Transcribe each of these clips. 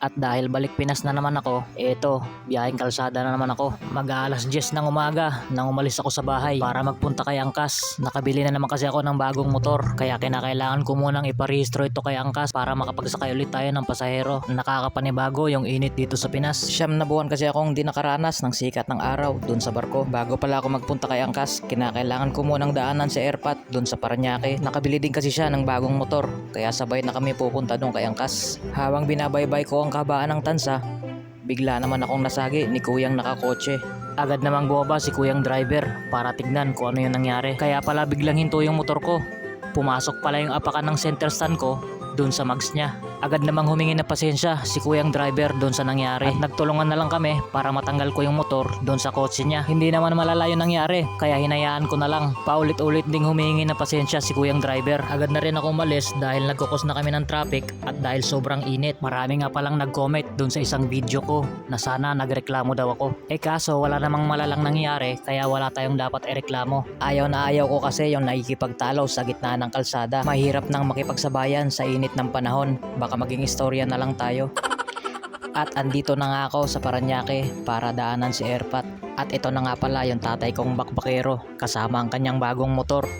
At dahil balik Pinas na naman ako, eto, biyaheng kalsada na naman ako. Mag-aalas 10 ng umaga nang umalis ako sa bahay para magpunta kay Angkas. Nakabili na naman kasi ako ng bagong motor kaya kinakailangan ko munang iparehistro ito kay Angkas para makapagsakay ulit tayo ng pasahero. Nakakapanibago yung init dito sa Pinas. Siyam na buwan kasi akong di nakaranas ng sikat ng araw dun sa barko. Bago pala ako magpunta kay Angkas, kinakailangan ko munang daanan sa airpot dun sa Paranaque. Nakabili din kasi siya ng bagong motor kaya sabay na kami pupunta dun kay Angkas. Habang binabaybay ko ang kabaan ng tansa, bigla naman akong nasagi ni kuyang nakakotse. Agad namang bumaba si kuyang driver para tignan kung ano yung nangyari. Kaya pala biglang hinto yung motor ko. Pumasok pala yung apakan ng center stand ko doon sa mags niya. Agad namang humingi ng pasensya si kuyang driver doon sa nangyari. At nagtulungan na lang kami para matanggal ko yung motor doon sa kotse niya. Hindi naman malala yung nangyari kaya hinayaan ko na lang. Paulit-ulit ding humingi ng pasensya si kuyang driver. Agad na rin ako umalis dahil nagkukos na kami ng traffic at dahil sobrang init. Marami nga palang nag-comment doon sa isang video ko na sana nagreklamo daw ako. Eh kaso wala namang malalang nangyari kaya wala tayong dapat ireklamo. Ayaw na ayaw ko kasi yung nakikipagtalo sa gitna ng kalsada. Mahirap nang makipagsabayan sa init ng panahon. Baka maging istorya na lang tayo. At andito na nga ako sa Paranaque para daanan si Airpat. At ito na nga pala yung tatay kong bakbakero kasama ang kanyang bagong motor.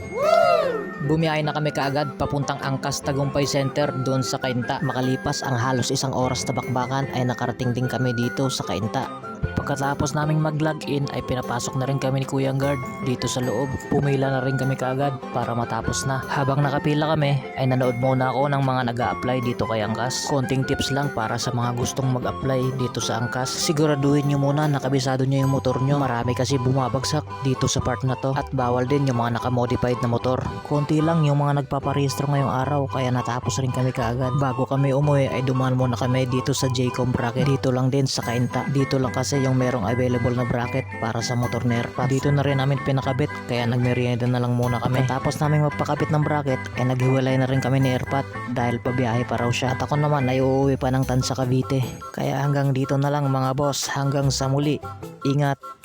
Bumiyahe na kami kaagad papuntang Angkas Tagumpay Center doon sa Kainta. Makalipas ang halos isang oras na bakbakan ay nakarating din kami dito sa Kainta. Pagkatapos naming mag-login ay pinapasok na rin kami ni Kuyang Guard dito sa loob. Pumila na rin kami kaagad para matapos na. Habang nakapila kami ay nanood muna ako ng mga nag apply dito kay Angkas. Konting tips lang para sa mga gustong mag-apply dito sa Angkas. Siguraduhin nyo muna na kabisado nyo yung motor nyo. Marami kasi bumabagsak dito sa part na to. At bawal din yung mga nakamodified na motor. Konti lang yung mga nagpaparehistro ngayong araw kaya natapos rin kami kaagad. Bago kami umuwi ay dumaan muna kami dito sa Jcom bracket. Dito lang din sa Kainta. Dito lang kasi yung merong available na bracket para sa motor na airpot. Dito na rin namin pinakabit kaya nagmerienda na lang muna kami. Tapos namin magpakabit ng bracket ay naghiwalay na rin kami ni airpot dahil pabiyahe pa raw siya. At ako naman ay uuwi pa ng Tansa Cavite. Kaya hanggang dito na lang mga boss. Hanggang sa muli. Ingat.